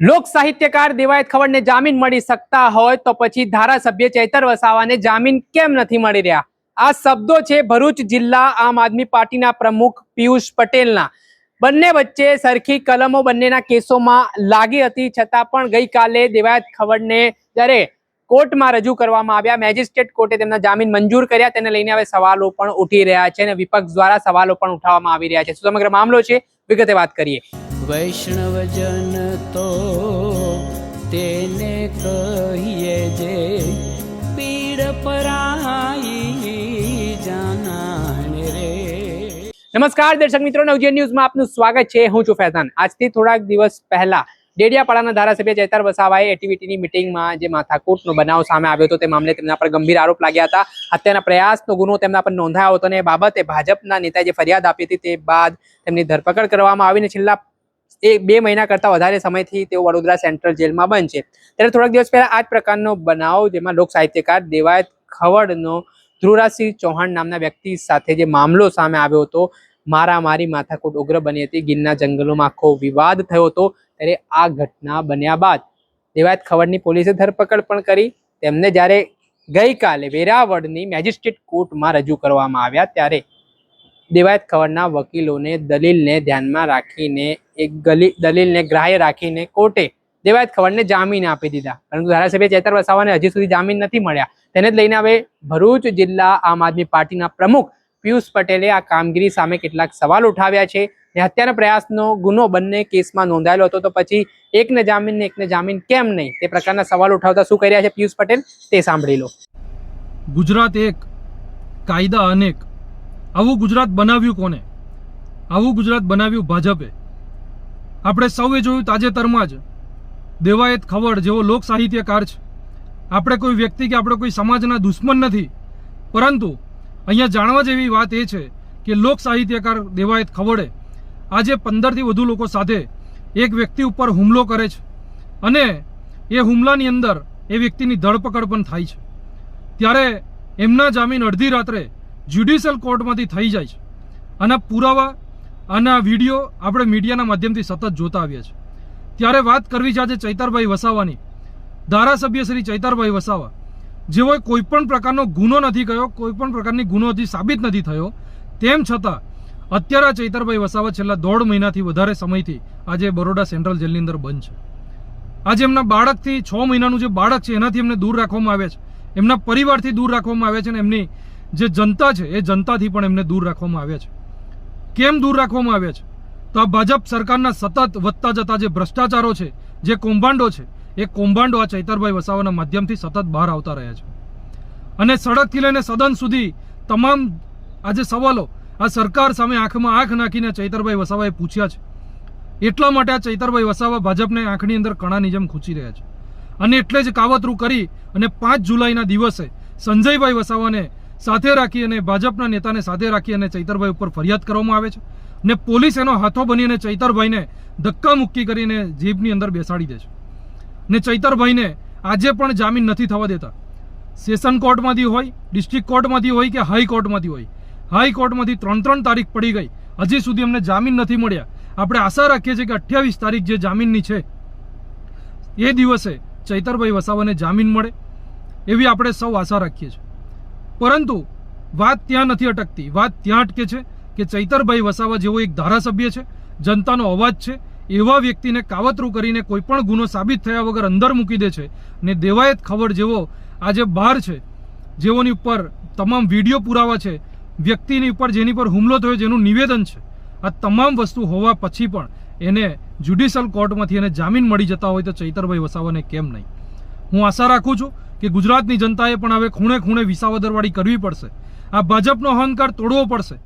લોક સાહિત્યકાર દેવાયત ખવડને જામીન મળી શકતા હોય તો પછી ધારાસભ્ય ચૈતર વસાવાને જામીન કેમ નથી મળી રહ્યા? આ શબ્દો છે ભરૂચ જિલ્લા આમ આદમી પાર્ટીના પ્રમુખ પિયુષ પટેલના. બંને વચ્ચે સરખી કલમો બંનેના કેસોમાં લાગી હતી, છતાં પણ ગઈકાલે દેવાયત ખવડને જ્યારે કોર્ટમાં રજૂ કરવામાં આવ્યા, મેજિસ્ટ્રેટ કોર્ટે તેમના જામીન મંજૂર કર્યા, તેને લઈને હવે સવાલો પણ ઉઠી રહ્યા છે અને વિપક્ષ દ્વારા સવાલો પણ ઉઠાવવામાં આવી રહ્યા છે. શું સમગ્ર મામલો છે? વિગતે વાત કરીએ. વૈષ્ણવજન તો તેને કહીએ જે પીડ પરાઈ જાનાને રે. નમસ્કાર, દર્શક મિત્રો, નવજીવન ન્યૂઝમાં આપનું સ્વાગત છે. હું છું ફૈઝાન. આજથી થોડાક દિવસ પહેલા ડેડિયાપાડાના ધારાસભ્ય ચૈતર વસાવાએ એટીવીટીની મિટિંગમાં જે માથાકૂટનો બનાવ સામે આવ્યો હતો, તે મામલે તેમના પર ગંભીર આરોપ લાગ્યા હતા. હત્યાના પ્રયાસનો ગુનો તેમના પર નોંધાયો હતો અને એ બાબતે ભાજપના નેતાએ જે ફરિયાદ આપી હતી, તે બાદ તેમની ધરપકડ કરવામાં આવીને છેલ્લા એક બે મહિના કરતા વધારે સમયથી તેઓ વડોદરા સેન્ટ્રલ જેલમાં બંધ છે. ત્યારે થોડાક દિવસ પહેલા આ જ પ્રકારનો બનાવ, જેમાં લોક સાહિત્યકાર દેવાયત ખવડનો ધ્રુવરાજસિંહ ચૌહાણ નામના વ્યક્તિ સાથે જે મામલો સામે આવ્યો હતો, મારામારી માથાકૂટ ઉગ્ર બની હતી ગીરના જંગલોમાં આખો વિવાદ થયો હતો, ત્યારે આ ઘટના બન્યા બાદ દેવાયત ખવડની પોલીસે ધરપકડ પણ કરી. તેમને જ્યારે ગઈકાલે વેરાવળની મેજિસ્ટ્રેટ કોર્ટમાં રજૂ કરવામાં આવ્યા, ત્યારે દેવાયત ખવડના વકીલોને દલીલને ધ્યાનમાં રાખીને એક ગલી, દલીલને ગ્રાહ્ય રાખીને કોર્ટે દેવાયત ખવડને જામીન આપી દીધા. પરંતુ ધારાસભ્ય ચેતર વસાવાને હજી સુધી જામીન નથી મળ્યા. તેને જ લઈને હવે ભરૂચ જિલ્લા આમ આદમી પાર્ટીના પ્રમુખ પિયુષ પટેલે આ કામગીરી સામે કેટલાક સવાલ ઉઠાવ્યા છે. ને હત્યાના પ્રયાસનો ગુનો બંને કેસમાં નોંધાયેલો હતો તો પછી એકને જામીન ને એકને જામીન કેમ નહીં? તે પ્રકારના સવાલ ઉઠાવતા શું કરી રહ્યા છે પિયુષ પટેલ? તે સાંભળી લો. ગુજરાત એક કાયદા અનેક આવું ગુજરાત બનાવ્યું કોને? આવું ગુજરાત બનાવ્યું ભાજપે. આપણે સૌએ જોયું તાજેતરમાં જ દેવાયત ખવડ જેવો લોક સાહિત્યકાર છે. આપણે કોઈ વ્યક્તિ કે આપણે કોઈ સમાજના દુશ્મન નથી. પરંતુ અહીંયા જાણવા જેવી વાત એ છે કે લોક સાહિત્યકાર દેવાયત ખવડે આજે પંદરથી વધુ લોકો સાથે એક વ્યક્તિ ઉપર હુમલો કરે છે. અને એ હુમલાની અંદર એ વ્યક્તિની ધરપકડ પણ થાય છે. ત્યારે એમના જામીન અડધી રાત્રે જ્યુડિશિયલ કોર્ટમાંથી થઈ જાય છે. આના પુરાવા, આના વીડિયો આપણે મીડિયાના માધ્યમથી સતત જોતા આવ્યા છે ત્યારે વાત કરવી છે આજે ચૈતરભાઈ વસાવાની, ધારાસભ્ય શ્રી ચૈતરભાઈ વસાવા. જેઓએ કોઈપણ પ્રકારનો ગુનો નથી કર્યો કોઈપણ પ્રકારની ગુનો હજી સાબિત નથી થયો. તેમ છતાં, અત્યારે ચૈતરભાઈ વસાવા છેલ્લા દોઢ મહિનાથી વધારે સમયથી આજે બરોડા સેન્ટ્રલ જેલની અંદર બંધ છે. આજે એમના બાળકથી છ મહિનાનું જે બાળક છે, એનાથી એમને દૂર રાખવામાં આવે છે. એમના પરિવારથી દૂર રાખવામાં આવે છે અને એમની જે જનતા છે, એ જનતાથી પણ એમને દૂર રાખવામાં આવે છે. કેમ દૂર રાખવામાં આવે છે? તો આ ભાજપ સરકારના સતત વધતા જતા જે ભ્રષ્ટાચારો છે, જે કૌભાંડો છે, એ કૌભાંડો આ ચૈતરભાઈ વસાવાના માધ્યમથી સતત બહાર આવતા રહ્યા છે. અને સડકથી લઈને સદન સુધી તમામ આજે સવાલો, આ સરકાર સામે આંખમાં આંખ નાખીને ચૈતરભાઈ વસાવાએ પૂછ્યા છે. એટલા માટે આ ચૈતરભાઈ વસાવા ભાજપને આંખની અંદર કણાની જેમ ખૂંચી રહ્યા છે. અને એટલે જ કાવતરું કરી અને પાંચ જુલાઈના દિવસે સંજયભાઈ વસાવાને સાથે રાખી અને ભાજપના નેતાને સાથે રાખી અને ચૈતરભાઈ ઉપર ફરિયાદ કરવામાં આવે છે ને પોલીસ એનો હાથો બની અને ચૈતરભાઈને ધક્કા મુક્કી કરીને જીભની અંદર બેસાડી દે છે. ને ચૈતરભાઈને આજે પણ જામીન નથી થવા દેતા. સેશન કોર્ટમાંથી હોય, ડિસ્ટ્રિક્ટ કોર્ટમાંથી હોય કે હાઈકોર્ટમાંથી હોય. હાઈકોર્ટમાંથી ત્રણ ત્રણ તારીખ પડી ગઈ. હજી સુધી અમને જામીન નથી મળ્યા. આપણે આશા રાખીએ છીએ કે અઠ્યાવીસ તારીખ જે જામીનની છે, એ દિવસે ચૈતરભાઈ વસાવાને જામીન મળે એવી આપણે સૌ આશા રાખીએ છીએ. પરંતુ વાત ત્યાં નથી અટકતી. વાત ત્યાં અટકે છે કે ચૈતરભાઈ વસાવા જેવો એક ધારાસભ્ય છે, જનતાનો અવાજ છે, એવા વ્યક્તિને કાવતરું કરીને કોઈ પણ ગુનો સાબિત થયા વગર અંદર મૂકી દે છે ને દેવાયત ખબર જેવો આજે બહાર છે, જેઓની ઉપર તમામ વીડિયો પુરાવા છે, વ્યક્તિની ઉપર જેની પર હુમલો થયો જેનું નિવેદન છે, આ તમામ વસ્તુ હોવા પછી પણ એને જ્યુડિશિયલ કોર્ટમાંથી એને જામીન મળી જતા હોય તો ચૈતરભાઈ વસાવાને કેમ નહીં? હું આશા રાખું છું કે ગુજરાતની જનતાએ પણ હવે ખૂણે ખૂણે વિસાવદરવાળી કરવી પડશે. આ ભાજપનો અહંકાર તોડવો પડશે.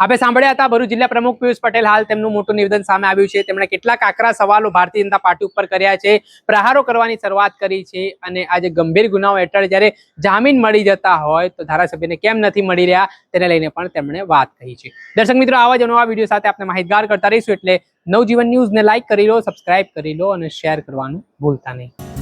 આપણે સાંભળ્યા હતા, ભરૂચ જિલ્લા પ્રમુખ પિયુષ પટેલ હાલ તેમનું મોટું નિવેદન સામે આવ્યું છે. તેમણે કેટલાક આકરા સવાલો ભારતીય જનતા પાર્ટી ઉપર કર્યા છે, પ્રહારો કરવાની શરૂઆત કરી છે અને આજે ગંભીર ગુનાઓ હેઠળ જ્યારે જામીન મળી જતા હોય તો ધારાસભ્યને કેમ નથી મળી રહ્યા, તેને લઈને પણ તેમણે વાત કહી છે. દર્શક મિત્રો, આવા જ નવા વીડિયો સાથે આપણે માહિતગાર કરતા રહીશું એટલે નવજીવન ન્યૂઝને લાઇક કરી લો, સબસ્ક્રાઇબ કરી લો અને શેર કરવાનું ભૂલતા નહીં.